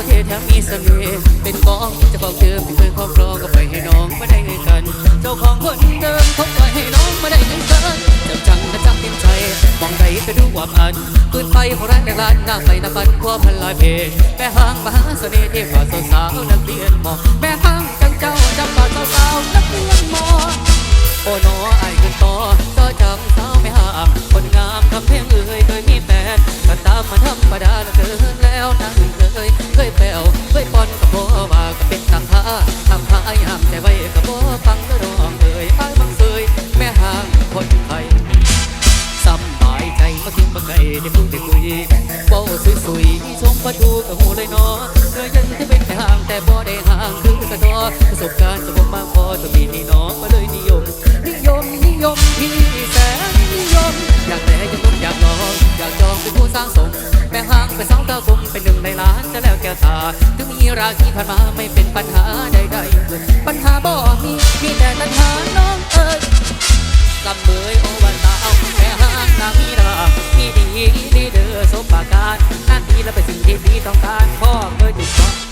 ท่าทางก็เท่แถมมีเสน่ห์เป็นกองเจะบอกเจอไม่เคยครอบครองก็ไปให้น้องไม่ได้ให้กัน เจ้าของคนเดิมเขาปล่อยให้น้องไม่ได้เงินกินเจ้าจังและจังเต็มใจมองใดก็ดูคว่าพันปืนไฟของร้านแดงร้านหน้าไฟหน้าฟันคว้าพันลายเพลแม่ห้างมหาเสน่ห์ที่ฝ่าสาวนักเรียนมอแม่ห้างจังเจ้าจังฝ่าสาวนักเรียนมอ โอ้หนอไอ้ายขึ้นต่อต่อจำสาวไม่ห้าม คนงามทำเพลงเอ่ยเคยมีแฟนก็ตามมาธรรมดาแล้วเกินแล้วนะเคยเคยแปวเคยปอนกับพ่อว่าก็เป็นทางท่าทำพายห้ามใจไว้กับพ่อฟังแล้วร้องเอ่ยอ้ายบังเสยแม่ห่างคนไทยสำบายใจมาถึงบังไงได้พูดได้คุยเบ้าสวยๆชมประตูกับหูเลยเนาะเธอยังจะเป็นแค่ห่างแต่บ่ได้ห่างคือกระทอประสบการณ์จะบ่มากพอจะมีนี่น้องมาเลยนิยม นิยมนิยมที่แสนนิยม อยากแต่อยากลงอยากลอง อยากจองเป็นผู้สร้างสม แม่ห่างเป็นสาวตาคมเป็นหนึ่งในล้านจะแล้วแก้วตา ถึงมีราคีผ่านมาไม่เป็นปัญหาใดๆปัญหาบ่มีมีแต่ปัญหาน้องเอ๋ยกำเบยโอวันตาเอาแม่ห้างนางมีดามีดีลีเดอร์สมปาการนั่นทีและเป็นสิ่งที่พี่ต้องการพ่อเคยถูกต้อง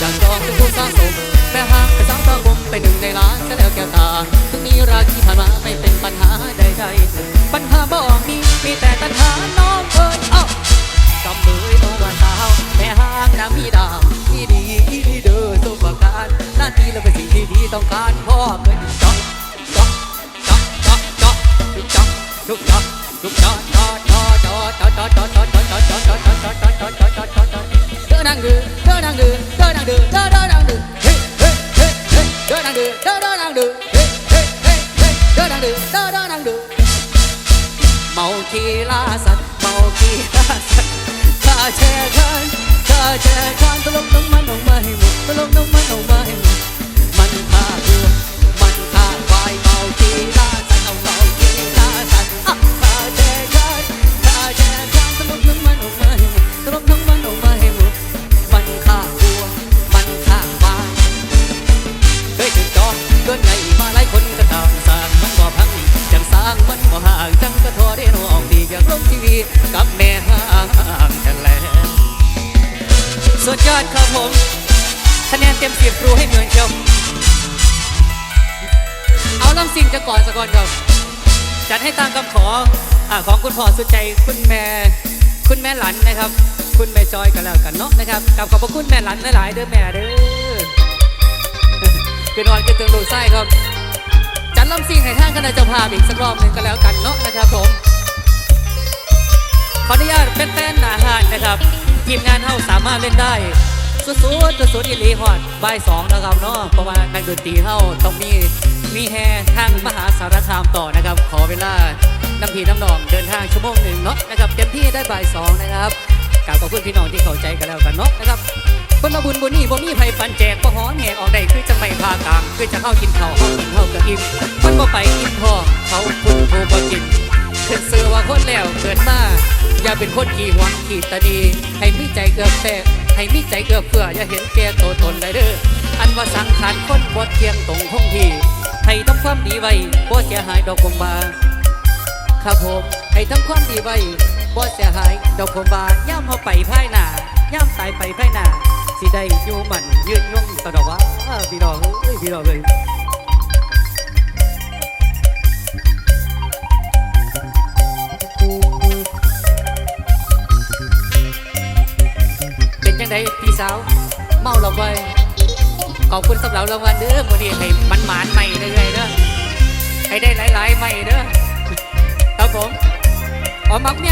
จากจองเป็นผู้สร้างสมแม่หางเป็นสาวตาคมไปหนึ่งในล้านจะแล้วแก้ตาทุกนี้ราคีผ่านมาไม่เป็นปัญหาใดๆปัญหาบ่อมีมีแต่ตัณหาน้อง คะแนนเต็มสิบครูให้เหมือนชมเอาลำสิ่งจะก่อนสะก่อนครับ จัดให้ตามคำขออของคุณพ่อสุดใจคุณแม่คุณแม่หลันนะครับ คุณแม่จอยกันแล้วกันเนาะนะครับกับขอบพระคุณแม่หลันหลายๆเด้อแม่เด้อคือนอนคือเตือนดูไส้ครับ จัดลำซิ่งให้ท่านคณะเจ้าภาพอีกสักรอบหนึ่งก็แล้วกันเนาะนะครับผมขออนุญาตเป็นแฟนๆหนาหาดนะครับทีมงานเฮาสามารถเล่นได้ สุดๆสุดๆอีหลีฮอดบ่ายสองนะครับเนาะเพราะว่านักดนตรีเฮาต้องมีมีแฮทางมหาสารคามต่อนะครับ ขอเวลาน้ำพีน้ำนองเดินทางชั่วโมงหนึ่งเนาะนะครับเต็มที่ได้บ่ายสองนะครับกล่าวขอบคุณพี่น้องที่เข้าใจกันแล้วกันเนาะนะครับคนมาบุญบุญนี่บ่มีไผฟันแจกบ่หอนแหกออกได้คือจะไม่พากลางคือจะเข้ากินข้าวเข้ากินข้าวกับอิ่มมันบ่ไปอิ่มท้องเขาคุณโทรบ่กินขึ้นเสือว่าคนแล้วเกิดมาอย่าเป็นคนขี้หวงขี้ตานีให้มีใจเกือบแตก ให้มีใจเกือเพื่ออย่าเห็นแก่ตัวตนเลยเด้ออันว่าสังขารคนบดเที่ยงตรงคงที่ให้ทำความดีไว้บ่เสียหายดอกบงบาครับผมให้ทำความดีไว้บ่เสียหายดอกผมบานย่ำเขาไปภายหน้าย่ำตายไปภายหน้าสิได้อยู่มันยืนยงตลอดว่าพี่น้องเอ้ยพี่น้องเลย จังไงพี่สาว เมาเราไปขอบคุณสำหรับรางวัลเด้อวันนี้ให้มันหมานใหม่เรื่อยๆเด้อให้ได้หลายๆใหม่เด้อครับผมอ๋อมักเมีย